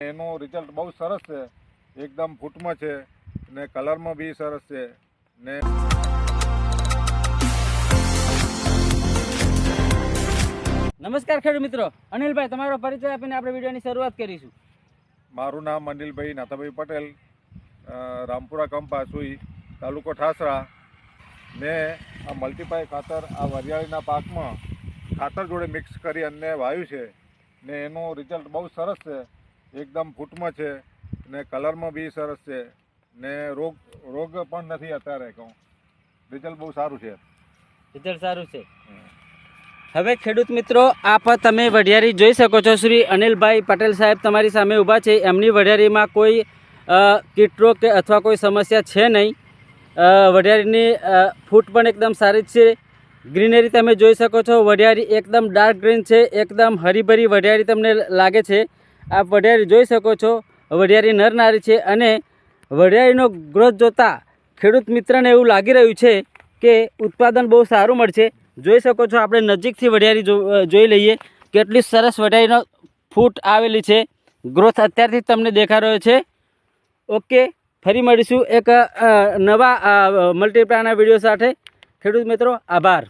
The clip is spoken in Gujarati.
એનું રિઝલ્ટ બહુ સરસ છે. એકદમ ફૂટમાં છે ને કલરમાં બી સરસ છે ને નમસ્કાર ખેડૂત મિત્રો. અનિલભાઈ તમારો પરિચય આપીને આપણે વિડીયોની શરૂઆત કરીશું. મારું નામ અનિલભાઈ નાથાભાઈ પટેલ રામપુરા કંપ પાસુઈ તાલુકો ઠાસરા. મેં આ મલ્ટીપાય ખાતર આ વરિયાળીના પાકમાં ખાતર જોડે મિક્સ કરી અને વાયું છે. ને એનું રિઝલ્ટ બહુ સરસ છે. એકદમ ફૂટમાં છે ને કલરમાં બી સરસ છે. ને રોગ રોગ પણ નથી અત્યારે કહું. રિઝલ્ટ બહુ સારું છે. રિઝલ્ટ સારું છે. હવે ખેડૂત મિત્રો, આપ તમે વઢિયારી જોઈ શકો છો. શ્રી અનિલભાઈ પટેલ સાહેબ તમારી સામે ઊભા છે. એમની વઢિયારીમાં કોઈ કીટરોગ કે અથવા કોઈ સમસ્યા છે નહીં. વઢિયારીની ફૂટ પણ એકદમ સારી જ છે. ગ્રીનરી તમે જોઈ શકો છો. વઢિયારી એકદમ ડાર્ક ગ્રીન છે. એકદમ હરીભરી વઢિયારી તમને લાગે છે. આપ વઢિયારી જોઈ શકો છો. વઢિયારી નરનારી છે અને વઢિયારીનો ગ્રોથ જોતાં ખેડૂત મિત્રને એવું લાગી રહ્યું છે કે ઉત્પાદન બહુ સારું મળશે. જોઈ શકો છો, આપણે નજીકથી વઢિયારી જોઈ લઈએ. કેટલી સરસ વઢિયારીનો ફૂટ આવેલી છે. ગ્રોથ અત્યારથી તમને દેખાઈ રહ્યો છે. ઓકે, ફરી મળીશું એક નવા મલ્ટીપ્લાના વીડિયો સાથે. ખેડૂત મિત્રો, આભાર.